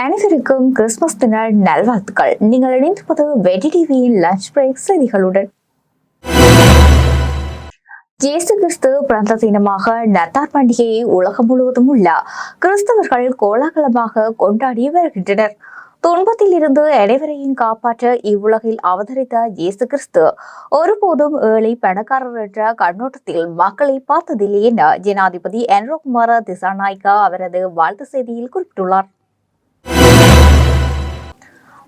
அனைவருக்கும் கிறிஸ்துமஸ் தின நல்வாழ்த்துக்கள். நீங்கள் இணைந்திருப்பது வெடி டிவியின் லஞ்ச் பிரேக் செய்திகளுடன். இயேசு கிறிஸ்து பிறந்த தினமாக நத்தார் பண்டிகையை உலகம் முழுவதும் உள்ள கிறிஸ்தவர்கள் கோலாகலமாக கொண்டாடி வருகின்றனர். துன்பத்தில் இருந்து அனைவரையும் காப்பாற்ற இவ்வுலகில் அவதரித்த இயேசு கிறிஸ்து ஒருபோதும் ஏழை பணக்காரர் என்ற கண்ணோட்டத்தில் மக்களை பார்த்ததில்லை என ஜனாதிபதி என்ரோகுமார திசாநாயக்கா அவரது வாழ்த்து செய்தியில் குறிப்பிட்டுள்ளார்.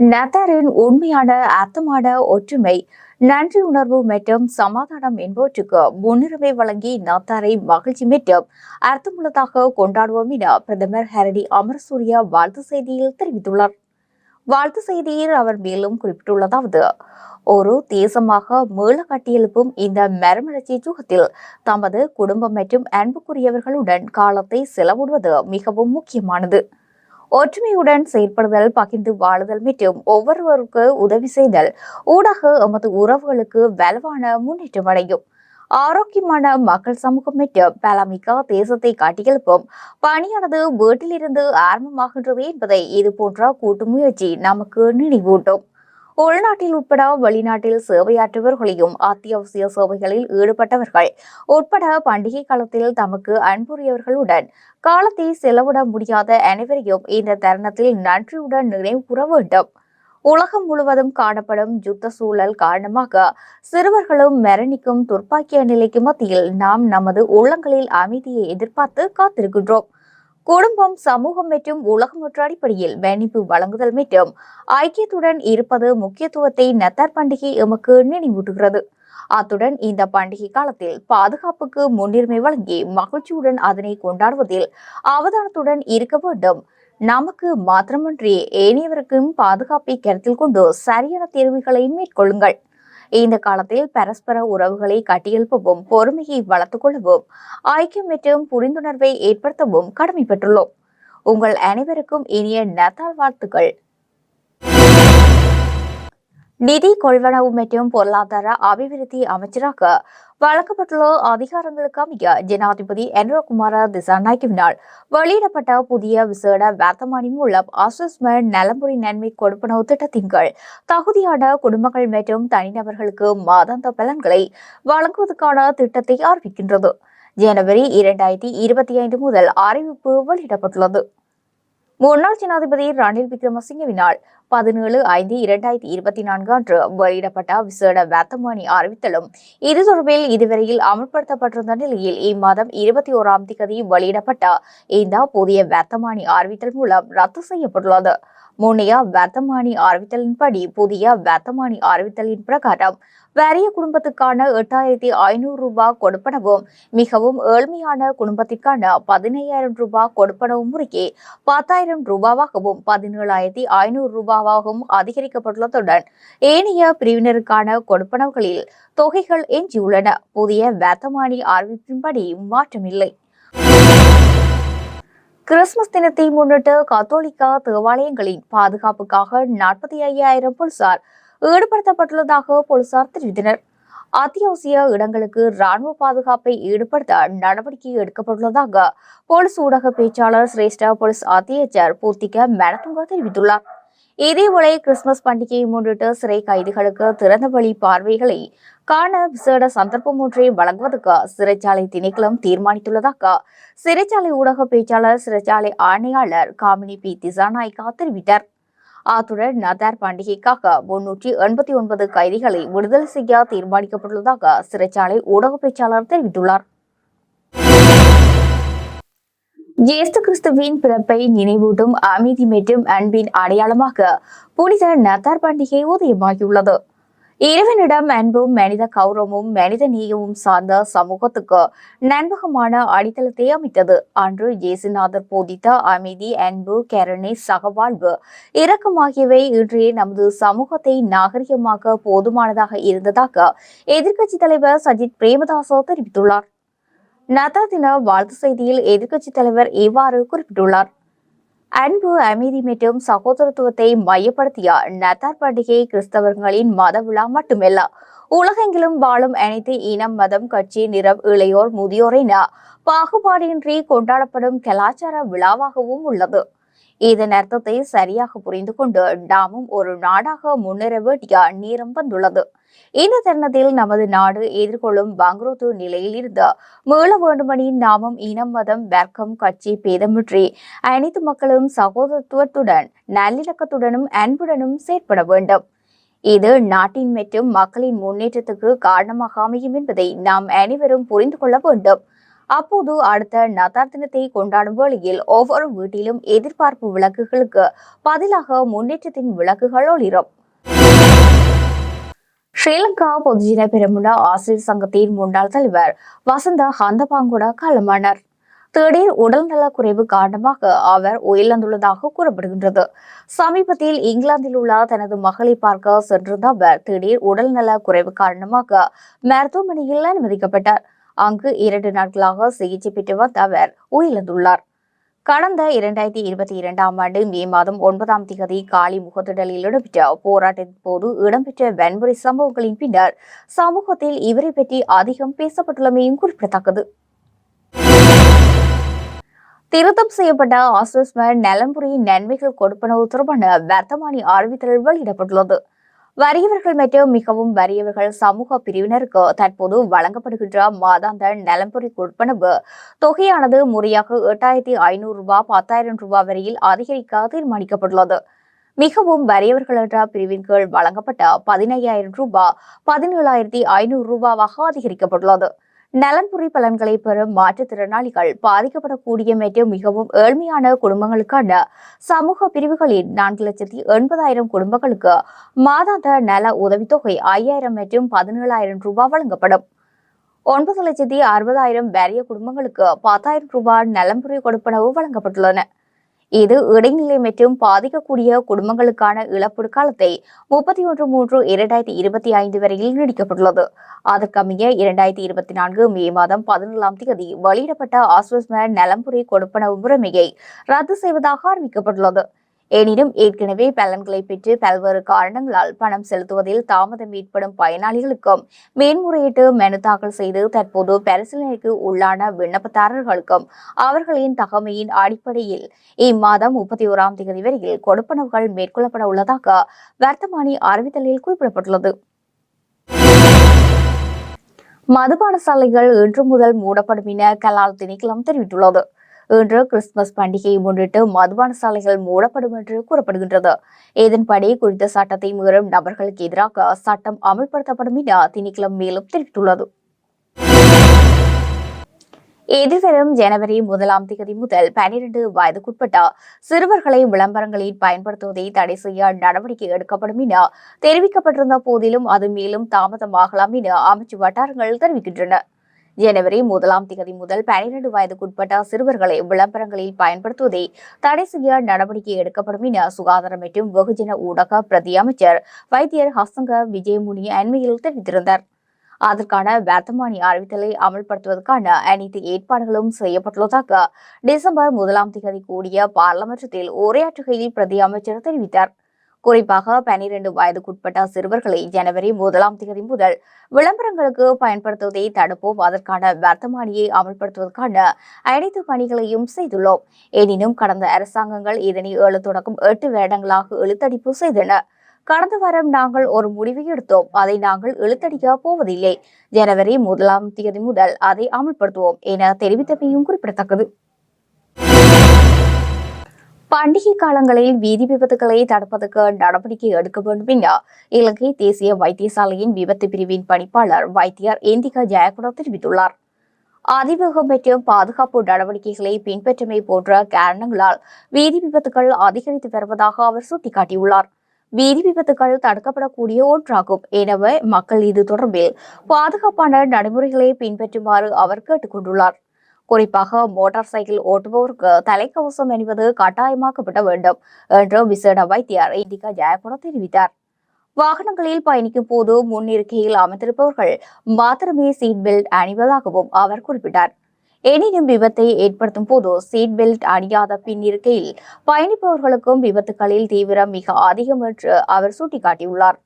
நத்தாரின் உண்மையான அர்த்தமான ஒற்றுமை நன்றி உணர்வு மற்றும் சமாதானம் என்பவற்றுக்கு முன்னுரிமை வழங்கி நத்தாரை மகிழ்ச்சி மற்றும் அர்த்தமுள்ளதாக கொண்டாடுவோம் என பிரதமர் ஹரடி அமரசூரிய வாழ்த்து செய்தியில் தெரிவித்துள்ளார். வாழ்த்து செய்தியில் அவர் மேலும் குறிப்பிட்டுள்ளதாவது ஒரு தேசமாக மீள கட்டியெழுப்பும் இந்த மரமலர்ச்சி யுகத்தில் தமது குடும்பம் மற்றும் அன்புக்குரியவர்களுடன் காலத்தை செலவிடுவது மிகவும் முக்கியமானது. ஒற்றுமையுடன் செயற்படுதல் பகிர்ந்து வாழுதல் மற்றும் ஒவ்வொருவருக்கு உதவி செய்தல் ஊடாக எமது உறவுகளுக்கு வலுவான முன்னேற்றம் அடையும். ஆரோக்கியமான மக்கள் சமூகம் மற்றும் பலமிக்க தேசத்தை காட்டியெழுப்பும் பணியானது வீட்டிலிருந்து ஆரம்பமாகின்றது என்பதை இது போன்ற கூட்டு முயற்சி நமக்கு நினைவூட்டும். உள்நாட்டில் உட்பட வெளிநாட்டில் சேவையாற்றுபவர்களையும் அத்தியாவசிய சேவைகளில் ஈடுபட்டவர்கள் உட்பட பண்டிகை காலத்தில் தமக்கு அன்புரியவர்களுடன் காலத்தை செலவிட முடியாத அனைவரையும் இந்த தருணத்தில் நன்றியுடன் நினைவு கூற வேண்டும். உலகம் முழுவதும் காணப்படும் யுத்த சூழல் காரணமாக சிறுவர்களும் மரணிக்கும் துர்ப்பாக்கிய நிலைக்கு மத்தியில் நாம் நமது உள்ளங்களில் அமைதியை எதிர்பார்த்து காத்திருக்கின்றோம். குடும்பம் சமூகம் மற்றும் உலகமற்ற அடிப்படையில் மன்னிப்பு வழங்குதல் மற்றும் ஐக்கியத்துடன் இருப்பது முக்கியத்துவத்தை நத்தார் பண்டிகை எமக்கு நினைவூட்டுகிறது. அத்துடன் இந்த பண்டிகை காலத்தில் பாதுகாப்புக்கு முன்னுரிமை வழங்கி மகிழ்ச்சியுடன் அதனை கொண்டாடுவதில் அவதானத்துடன் இருக்க வேண்டும். நமக்கு மாத்திரமன்றி ஏனையவருக்கும் பாதுகாப்பை கருத்தில் கொண்டு சரியான தேர்வுகளை மேற்கொள்ளுங்கள். இந்த காலத்தில் பரஸ்பர உறவுகளை கட்டியெழுப்பவும் பொறுமையை வளர்த்துக் கொள்ளவும் ஐக்கியம் மற்றும் புரிந்துணர்வை ஏற்படுத்தவும் கடமைப்பட்டுள்ளோம். உங்கள் அனைவருக்கும் இனிய நத்தால் வாழ்த்துக்கள். நிதி கொள்வனவு மற்றும் பொருளாதார அபிவிருத்தி அமைச்சராக வழங்கப்பட்டுள்ள அதிகாரங்களுக்கு அமைய ஜனாதிபதி என்ரோகுமார திசாநாயக்கவினால் வெளியிடப்பட்ட புதிய விசேட வர்த்தமானி மூலம் அசஸ்மெண்ட் நலம்புரி நன்மை கொடுப்பனவு திட்டத்தின் கீழ் தகுதியான குடும்பங்கள் மற்றும் தனிநபர்களுக்கு மாதாந்த பலன்களை வழங்குவதற்கான திட்டத்தை அறிவிக்கின்றது. ஜனவரி இரண்டாயிரத்தி இருபத்தி ஐந்து முதல் அறிவிப்பு வெளியிடப்பட்டுள்ளது. முன்னாள் ஜனாதிபதி ரணில் விக்ரமசிங்கவினால் பதினேழு ஐந்து இரண்டாயிரத்தி இருபத்தி நான்கு அன்று வெளியிடப்பட்ட விசேட வர்த்தமானி அறிவித்தலும் இது தொடர்பில் இதுவரையில் அமல்படுத்தப்பட்டிருந்த நிலையில் இம்மாதம் இருபத்தி ஓராம் தேதி வெளியிடப்பட்ட இந்த புதிய வர்த்தமானி அறிவித்தல் மூலம் ரத்து செய்யப்பட்டுள்ளது. முன்னைய வர்த்தமானி அறிவித்தலின்படி புதிய வர்த்தமானி அறிவித்தலின் பிரகாரம் வறிய குடும்பத்துக்கான எட்டாயிரத்தி ஐநூறு ரூபாய் கொடுப்பனவும் மிகவும் ஏழ்மையான குடும்பத்திற்கான பதினையாயிரம் ரூபாய் கொடுப்பனவு முறையே பத்தாயிரம் ரூபாவாகவும் பதினேழாயிரத்தி ஐநூறு ரூபாவாகவும் அதிகரிக்கப்பட்டுள்ளதுடன் ஏனைய பிரிவினருக்கான கொடுப்பனவுகளில் தொகைகள் எஞ்சியுள்ளன. புதிய வர்த்தமானி அறிவிப்பின்படி மாற்றமில்லை. கிறிஸ்துமஸ் தினத்தை முன்னிட்டு கத்தோலிக்கா தேவாலயங்களின் பாதுகாப்புக்காக நாற்பத்தி ஐயாயிரம் போலீசார் ஈடுபடுத்தப்பட்டுள்ளதாக போலீசார் தெரிவித்தனர். அத்தியாவசிய இடங்களுக்கு ராணுவ பாதுகாப்பை ஈடுபடுத்த நடவடிக்கை எடுக்கப்பட்டுள்ளதாக போலீஸ் ஊடக பேச்சாளர் சிரேஷ்ட போலீஸ் அத்தியட்சர் பூர்த்திக மெனதுங்க தெரிவித்துள்ளார். இதேவேளை கிறிஸ்துமஸ் பண்டிகையை முன்னிட்டு சிறை கைதிகளுக்கு திறந்த வழி பார்வைகளை காண விசேட சந்தர்ப்பம் ஒன்றை வழங்குவதற்கு சிறைச்சாலை திணைக்களம் தீர்மானித்துள்ளதாக சிறைச்சாலை ஊடக பேச்சாளர் சிறைச்சாலை ஆணையாளர் காமினி பி. திசாநாய்கா தெரிவித்தார். அத்துடன் நதார் பண்டிகைக்காக முன்னூற்றி எண்பத்தி ஒன்பது கைதிகளை விடுதலை செய்ய தீர்மானிக்கப்பட்டுள்ளதாக சிறைச்சாலை ஊடக பேச்சாளர் தெரிவித்துள்ளார். இயேசு கிறிஸ்துவின் பிறப்பை நினைவூட்டும் அமைதி மற்றும் அன்பின் அடையாளமாக புனித நத்தார் பண்டிகை உதயமாகியுள்ளது. இறைவனிடம் அன்பும் மனித கௌரவமும் மனித நேயமும் சார்ந்த சமூகத்துக்கு நண்பகமான அடித்தளத்தை அமைத்தது. அன்று இயேசுநாதர் போதித்த அமைதி அன்பு கருணை சகவாழ்வு இரக்கம் ஆகியவை இன்றைய நமது சமூகத்தை நாகரிகமாக போதுமானதாக இருந்ததாக எதிர்க்கட்சித் தலைவர் சஜித் பிரேமதாசோ தெரிவித்துள்ளார். நதா தின வாழ்த்து செய்தியில் எதிர்க்கட்சித் தலைவர் இவ்வாறு குறிப்பிட்டுள்ளார். அன்பு அமைதி மற்றும் சகோதரத்துவத்தை மையப்படுத்திய நத்தார் பண்டிகை கிறிஸ்தவர்களின் மத விழா மட்டுமல்ல உலகெங்கிலும் வாழும் அனைத்து இனம் மதம் கட்சி நிறம் இளையோர் முதியோர் என பாகுபாடின்றி கொண்டாடப்படும் கலாச்சார விழாவாகவும் உள்ளது. இதன் அர்த்தத்தை சரியாக புரிந்து கொண்டு நாமும் ஒரு நாடாக முன்னேற வேண்டிய நேரம் வந்துள்ளது. இந்த தருணத்தில் நமது நாடு எதிர்கொள்ளும் பங்குரோத்து நிலையில் இருந்து மீள வேண்டுமெனில் நாமும் இனம் மதம் வர்க்கம் கட்சி பேதமின்றி அனைத்து மக்களும் சகோதரத்துவத்துடன் நல்லிணக்கத்துடனும் அன்புடனும் செயற்பட வேண்டும். இது நாட்டின் மற்றும் மக்களின் முன்னேற்றத்துக்கு காரணமாக அமையும் என்பதை நாம் அனைவரும் புரிந்து கொள்ள வேண்டும். அப்போது அடுத்த நதார் தினத்தை கொண்டாடும் வேளையில் ஒவ்வொரு வீட்டிலும் எதிர்பார்ப்பு விளக்குகளுக்கு பதிலாக முன்னேற்றத்தின் விளக்குகள் ஒளிரும். ஸ்ரீலங்கா பொதுஜன பெருமுன ஆசிரியர் சங்கத்தின் முன்னாள் தலைவர் வசந்த ஹந்தபாங்குடா காலமானார் திடீர் உடல்நல குறைவு காரணமாக அவர் உயிரிழந்துள்ளதாக கூறப்படுகின்றது. சமீபத்தில் இங்கிலாந்தில் உள்ள தனது மகளை பார்க்க சென்றிருந்த அவர் திடீர் உடல்நல குறைவு காரணமாக மருத்துவமனையில் அனுமதிக்கப்பட்டார். அங்கு இரண்டு நாட்களாக சிகிச்சை பெற்று வந்த அவர் உயிரிழந்துள்ளார். கடந்த இரண்டாயிரத்தி இருபத்தி இரண்டாம் ஆண்டு மே மாதம் ஒன்பதாம் தேதி காலி முகத்திடலில் இடம்பெற்ற போராட்டத்தின் போது இடம்பெற்ற வன்முறை சம்பவங்களின் பின்னர் சமூகத்தில் இவரை பற்றி அதிகம் பேசப்பட்டுள்ளமையும் குறிப்பிடத்தக்கது. திருத்தம் செய்யப்பட்ட ஆஸ்வஸ்மர் நலன்புரி நன்மைகள் கொடுப்பனவு தொடர்பான வர்த்தமானி அறிவித்தல் வெளியிடப்பட்டுள்ளது. வறியவர்கள் மற்றும் மிகவும் வறியவர்கள் சமூக பிரிவினருக்கு தற்போது வழங்கப்படுகின்ற மாதாந்த நலம்புரி கொடுப்பனவு. தொகையானது முறையாக எட்டாயிரத்தி ஐநூறு ரூபாய் பத்தாயிரம் ரூபாய் வரையில் அதிகரிக்க தீர்மானிக்கப்பட்டுள்ளது. மிகவும் வறியவர்கள் என்ற பிரிவின் கீழ் வழங்கப்பட்ட பதினையாயிரம் ரூபாய் பதினேழாயிரத்தி ஐநூறு ரூபாவாக அதிகரிக்கப்பட்டுள்ளது. நலன்புரி பலன்களை பெறும் மாற்றுத்திறனாளிகள் பாதிக்கப்படக்கூடிய மற்றும் மிகவும் ஏழ்மையான குடும்பங்களுக்கான சமூக பிரிவுகளில் நான்கு லட்சத்தி எண்பதாயிரம் குடும்பங்களுக்கு மாதாந்த நல உதவித்தொகை ஐயாயிரம் மற்றும் பதினேழாயிரம் ரூபாய் வழங்கப்படும். ஒன்பது லட்சத்தி அறுபதாயிரம் பேரிய குடும்பங்களுக்கு பத்தாயிரம் ரூபாய் நலம்புரி கொடுப்பனவு வழங்கப்பட்டுள்ளன. இது இடைநிலை மற்றும் பாதிக்கக்கூடிய குடும்பங்களுக்கான இழப்பீடு காலத்தை முப்பத்தி ஒன்று மூன்று இரண்டாயிரத்தி இருபத்தி ஐந்து வரையில் நீடிக்கப்பட்டுள்ளது. அதற்கமைய இரண்டாயிரத்தி இருபத்தி நான்கு மே மாதம் பதினேழாம் தேதி வெளியிடப்பட்ட ஆஸ்வஸ்ம நலம்புரி கொடுப்பனவு முறைமையை ரத்து செய்வதாக அறிவிக்கப்பட்டுள்ளது. எனினும் ஏற்கனவே பலன்களை பெற்று பல்வேறு காரணங்களால் பணம் செலுத்துவதில் தாமதம் ஏற்படும் பயனாளிகளுக்கும் மேன்முறையீட்டு மனு தாக்கல் செய்து தற்போது பரிசீலனைக்கு உள்ளான விண்ணப்பதாரர்களுக்கும் அவர்களின் தகமையின் அடிப்படையில் இம்மாதம் முப்பத்தி ஓராம் தேதி வரையில் கொடுப்பனவுகள் மேற்கொள்ளப்பட உள்ளதாக வர்த்தமானி அறிவித்தலில் குறிப்பிடப்பட்டுள்ளது. மதுபான சாலைகள் இன்று முதல் மூடப்படும் என கலால் திணைக்களம் தெரிவித்துள்ளது. இன்று கிறிஸ்துமஸ் பண்டிகையை முன்னிட்டு மதுபான சாலைகள் மூடப்படும் என்று கூறப்படுகின்றது. இதன்படி குறித்த சட்டத்தை மீறும் நபர்களுக்கு எதிராக சட்டம் அமல்படுத்தப்படும் என திணைக்களம் மேலும் தெரிவித்துள்ளது. எதிர்வரும் ஜனவரி முதலாம் தேதி முதல் பனிரெண்டு வயதுக்குட்பட்ட சிறுவர்களை விளம்பரங்களில் பயன்படுத்துவதை தடை செய்ய நடவடிக்கை எடுக்கப்படும் என தெரிவிக்கப்பட்டிருந்த போதிலும் அது மேலும் தாமதமாகலாம் என அமைச்சு வட்டாரங்கள் தெரிவிக்கின்றன. ஜனவரி முதலாம் தேதி முதல் பனிரெண்டு வயதுக்குட்பட்ட சிறுவர்களை விளம்பரங்களில் பயன்படுத்துவதை தடை செய்ய நடவடிக்கை எடுக்கப்படும் என சுகாதாரம் மற்றும் வெகுஜன ஊடக பிரதி அமைச்சர் வைத்தியர் ஹசங்க விஜயமுனி அண்மையில் தெரிவித்திருந்தார். அதற்கான வர்த்தமானி அறிவித்தலை அமல்படுத்துவதற்கான அனைத்து ஏற்பாடுகளும் செய்யப்பட்டுள்ளதாக டிசம்பர் முதலாம் தேதி கூடிய பாராளுமன்றத்தில் உரையாற்றுகையில் பிரதி அமைச்சர் தெரிவித்தார். குறிப்பாக பனிரெண்டு வயதுக்குட்பட்ட சிறுவர்களை ஜனவரி முதலாம் தேதி முதல் விளம்பரங்களுக்கு பயன்படுத்துவதை தடுப்போம். அதற்கான வர்த்தமானியை அமல்படுத்துவதற்கான அனைத்து பணிகளையும் செய்துள்ளோம். எனினும் கடந்த அரசாங்கங்கள் இதனை ஏழு தொடக்கம் எட்டு வேடங்களாக இழுத்தடிப்பு செய்தன. கடந்த வாரம் நாங்கள் ஒரு முடிவை எடுத்தோம். அதை நாங்கள் இழுத்தடிக்க போவதில்லை. ஜனவரி முதலாம் தேதி முதல் அதை அமல்படுத்துவோம் என தெரிவித்தமையும் குறிப்பிடத்தக்கது. பண்டிகை காலங்களில் வீதி விபத்துகளை தடுப்பதற்கு நடவடிக்கை எடுக்க வேண்டும் என இலங்கை தேசிய வைத்தியசாலையின் விபத்து பிரிவின் பணிப்பாளர் வைத்தியர் இந்திகா ஜெயகுணா தெரிவித்துள்ளார். அதிவேகம் மற்றும் பாதுகாப்பு நடவடிக்கைகளை பின்பற்றமை போன்ற காரணங்களால் வீதி விபத்துகள் அதிகரித்து வருவதாக அவர் சுட்டிக்காட்டியுள்ளார். வீதி விபத்துகள் தடுக்கப்படக்கூடிய ஒன்றாகும் எனவே மக்கள் இது தொடர்பில் பாதுகாப்பான நடைமுறைகளை பின்பற்றுமாறு அவர் கேட்டுக்கொண்டுள்ளார். குறிப்பாக மோட்டார் சைக்கிள் ஓட்டுபவருக்கு தலைக்கவசம் அணிவது கட்டாயமாக்கப்பட வேண்டும் என்று விசேட வைத்தியர் இந்திகா ஜெயகுணா தெரிவித்தார். வாகனங்களில் பயணிக்கும் போது முன்னிருக்கையில் அமர்ந்திருப்பவர்கள் மாத்திரமே சீட் பெல்ட் அணிவதாகவும் அவர் குறிப்பிட்டார். எனினும் விபத்தை ஏற்படுத்தும் போது சீட் பெல்ட் அணியாத பின் இருக்கையில் பயணிப்பவர்களுக்கும் விபத்துகளில் தீவிரம் மிக அதிகம் என்று அவர் சுட்டிக்காட்டியுள்ளார்.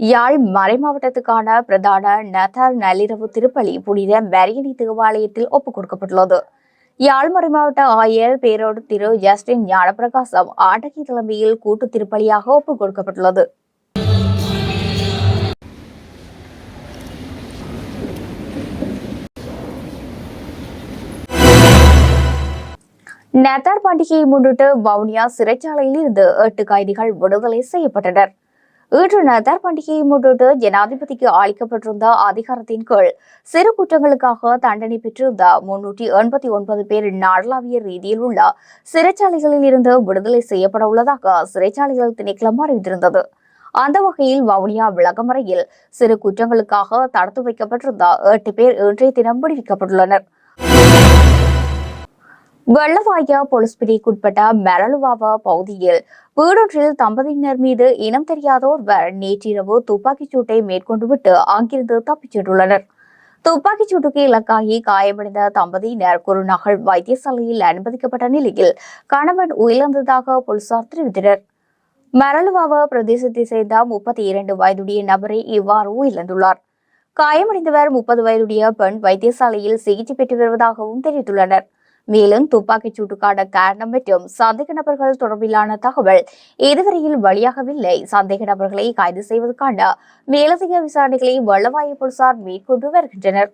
யாழ் மறைமாவட்டத்துக்கான பிரதான நத்தார் நள்ளிரவு திருப்பலி புனித மரியணி தேவாலயத்தில் ஒப்புக் கொடுக்கப்பட்டுள்ளது. யாழ்மறை மாவட்ட ஆயர் பேரோடு திரு ஜஸ்டின் ஞானப்பிரகாசம் ஆட்டகி தலைமையில் கூட்டு திருப்பலியாக ஒப்புக் கொடுக்கப்பட்டுள்ளது. நத்தார் பண்டிகையை முன்னிட்டு வவுனியா சிறைச்சாலையில் இருந்து எட்டு கைதிகள் விடுதலை செய்யப்பட்டனர். இன்று நதர் பண்டிகையை முன்னிட்டு ஜனாதிபதிக்கு அளிக்கப்பட்டிருந்த அதிகாரத்தின் கீழ் சிறு குற்றங்களுக்காக தண்டனை பெற்றிருந்த முன்னூற்றி எண்பத்தி ஒன்பது பேர் நாடளாவிய ரீதியில் உள்ள சிறைச்சாலைகளில் இருந்து விடுதலை செய்யப்பட உள்ளதாக சிறைச்சாலைகள் திணைக்களம் அறிவித்திருந்தது. அந்த வகையில் வவுனியா விளக்கமறையில் சிறு குற்றங்களுக்காக தடுத்து வைக்கப்பட்டிருந்த எட்டு பேர் இன்றைய தினம் விடுவிக்கப்பட்டுள்ளனர். வெள்ளவாயா போலீஸ் பிரிவுக்குட்பட்ட மெரலுவாவா பகுதியில் வீடொன்றில் தம்பதியினர் மீது இனம் தெரியாத ஒருவர் நேற்றிரவு துப்பாக்கிச் சூட்டை மேற்கொண்டுவிட்டு அங்கிருந்து தப்பிச் சென்றுள்ளனர். துப்பாக்கிச் சூட்டுக்கு இலக்காகி காயமடைந்த தம்பதியினர் குருநகல் வைத்தியசாலையில் அனுமதிக்கப்பட்ட நிலையில் கணவன் உயிரிழந்ததாக போலீசார் தெரிவித்தனர். மரலுவாவ பிரதேசத்தை சேர்ந்த முப்பத்தி இரண்டு வயதுடைய நபரை இவ்வாறு உயிரிழந்துள்ளார். காயமடைந்தவர் முப்பது வயதுடைய பெண் வைத்தியசாலையில் சிகிச்சை பெற்று வருவதாகவும் தெரிவித்துள்ளனர். மேலும் துப்பாக்கிச் சூட்டுக்கான காரணம் மற்றும் சந்தேக நபர்கள் தொடர்பிலான தகவல் இதுவரையில் வெளியாகவில்லை. சந்தேக நபர்களை கைது செய்வதற்கான மேலதிக விசாரணைகளை வல்லவாயு போலீசார் மேற்கொண்டு வருகின்றனர்.